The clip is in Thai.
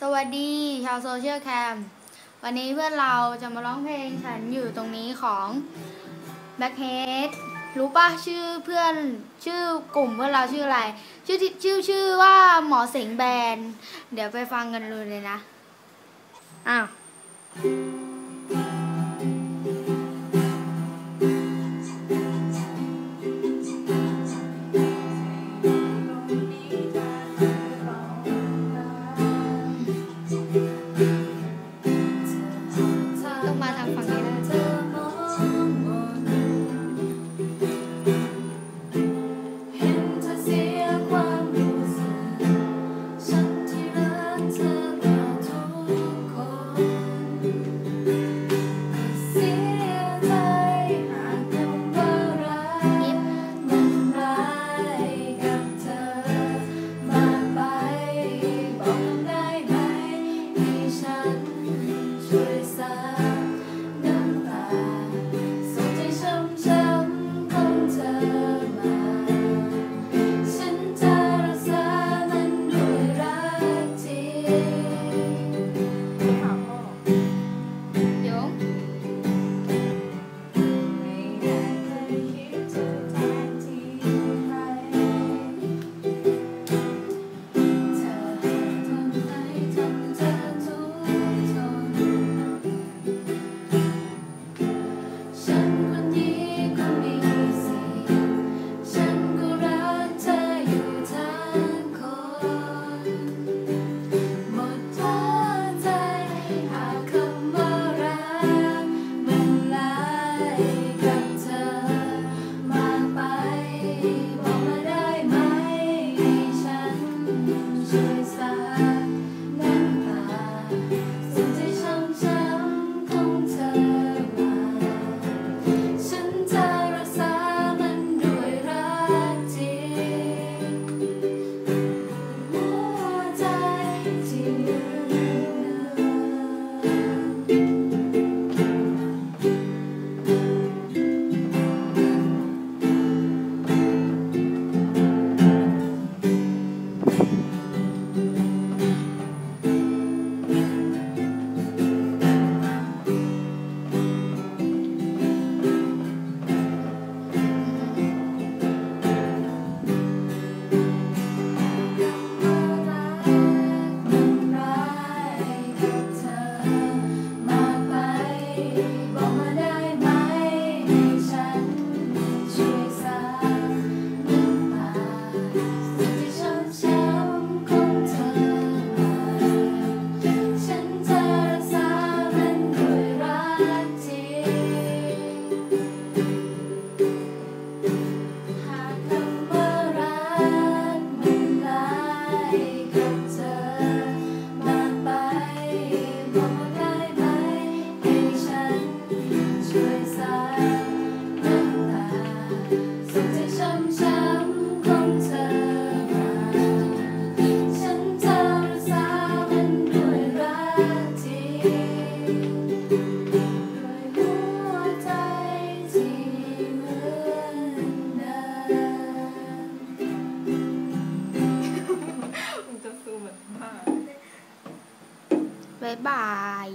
สวัสดีชาวโซเชียลแคม วันนี้เพื่อนเราจะมาร้องเพลงฉันอยู่ตรงนี้ของ Blackhead รู้ป่ะชื่อเพื่อนชื่อกลุ่มเพื่อนเราชื่ออะไร ชื่อชื่อชื่อว่าหมอเสงแบน เดี๋ยวไปฟังกันเลยเลยนะ อ้าว Bye.